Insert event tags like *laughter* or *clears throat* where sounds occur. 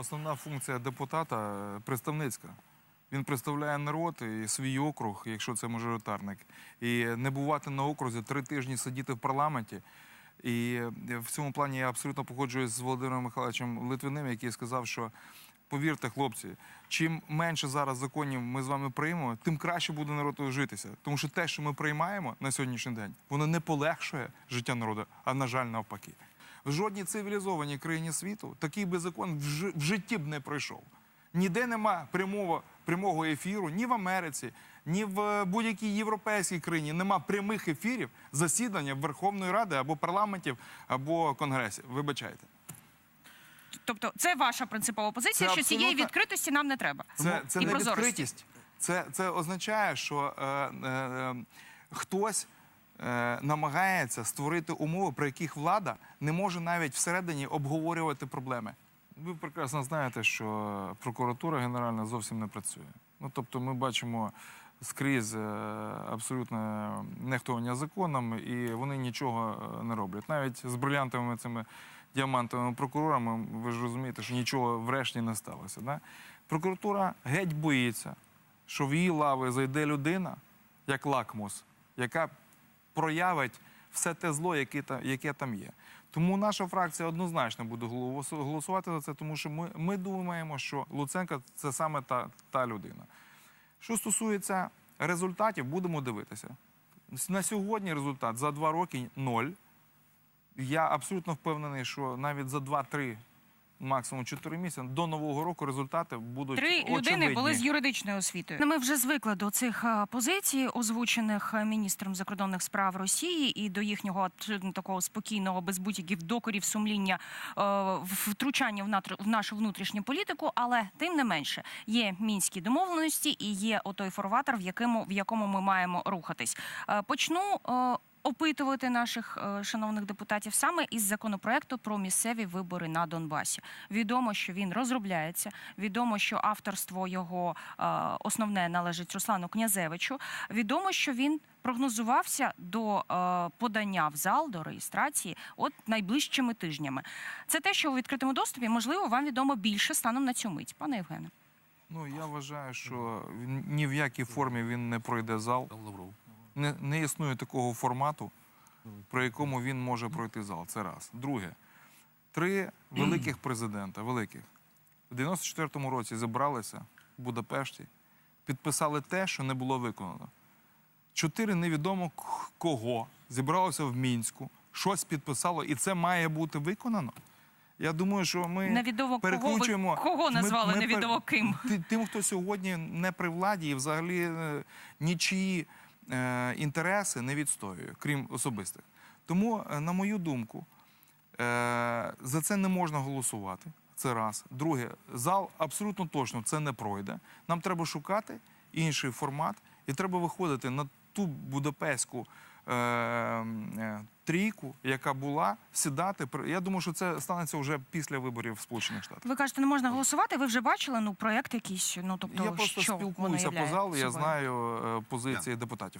основна функція депутата е, представницька. Він представляє народ і свій округ, якщо це мажоритарник. І не бувати на окрузі три тижні сидіти в парламенті. І е, в цьому плані я абсолютно погоджуюсь з Володимиром Михайловичем Литвиним, який сказав, що повірте, хлопці, чим менше зараз законів ми з вами приймемо, тим краще буде народу житися. Тому що те, що ми приймаємо на сьогоднішній день, воно не полегшує життя народу, а на жаль, навпаки. В жодній цивілізованій країні світу такий би закон в, житті б не пройшов. Ніде нема прямого, прямого ефіру, ні в Америці, ні в е, будь-якій європейській країні нема прямих ефірів засідання Верховної Ради або парламентів, або конгресів. Вибачайте. Тобто, це ваша принципова позиція, Це що цієї відкритості нам не треба. Це, це і не прозорості. відкритість. Це, це означає, що е, е, е, хтось намагається створити умови, при яких влада не може навіть всередині обговорювати проблеми. Ви прекрасно знаєте, що прокуратура генеральна зовсім не працює. Ну тобто, ми бачимо скрізь е, абсолютне нехтування законом, і вони нічого е, не роблять. Навіть з брилянтовими цими діамантовими прокурорами, ви ж розумієте, що нічого врешті не сталося. Да? Прокуратура геть боїться, що в її лави зайде людина, як лакмус, яка проявить все те зло, яке, та- яке там є. Тому наша фракція однозначно буде голосувати за це, тому що ми, ми думаємо, що Луценко це саме та, та людина. Що стосується результатів, будемо дивитися. На сьогодні результат за два роки ноль. Я абсолютно впевнений, що навіть за 2-3, максимум 4 місяці до нового року результати будуть Три очевидні. людини були з юридичною освітою. Ми вже звикли до цих позицій, озвучених міністром закордонних справ Росії, і до їхнього абсолютно такого спокійного, без будь-яких докорів сумління втручання в нашу внутрішню політику. Але тим не менше є мінські домовленості і є отой форватор, в якому в якому ми маємо рухатись. Почну. Опитувати наших е, шановних депутатів саме із законопроекту про місцеві вибори на Донбасі. Відомо, що він розробляється. Відомо, що авторство його е, основне належить Руслану Князевичу. Відомо, що він прогнозувався до е, подання в зал до реєстрації от найближчими тижнями. Це те, що у відкритому доступі можливо вам відомо більше станом на цю мить, пане Євгене. Ну я вважаю, що ні в якій формі він не пройде зал. Не, не існує такого формату, при якому він може пройти зал. Це раз. Друге, три великих *clears throat* президента, великих, в 94-му році зібралися в Будапешті, підписали те, що не було виконано. Чотири невідомо кого зібралося в Мінську, щось підписало, і це має бути виконано. Я думаю, що ми Невідомо кого ви- кого назвали пер- невідомо ким? тим, хто сьогодні не при владі і взагалі е, нічиї інтереси не відстоює, крім особистих. Тому, е, на мою думку, е, за це не можна голосувати. Це раз. Друге, зал абсолютно точно це не пройде. Нам треба шукати інший формат, і треба виходити на ту будапештську е, е, трійку, яка була, сідати. Я думаю, що це станеться вже після виборів в Сполучених Штатах. Ви кажете, не можна голосувати. Ви вже бачили ну проект якийсь. Ну тобто, я просто що спілкуюся по залу, я знаю е, позиції депутатів.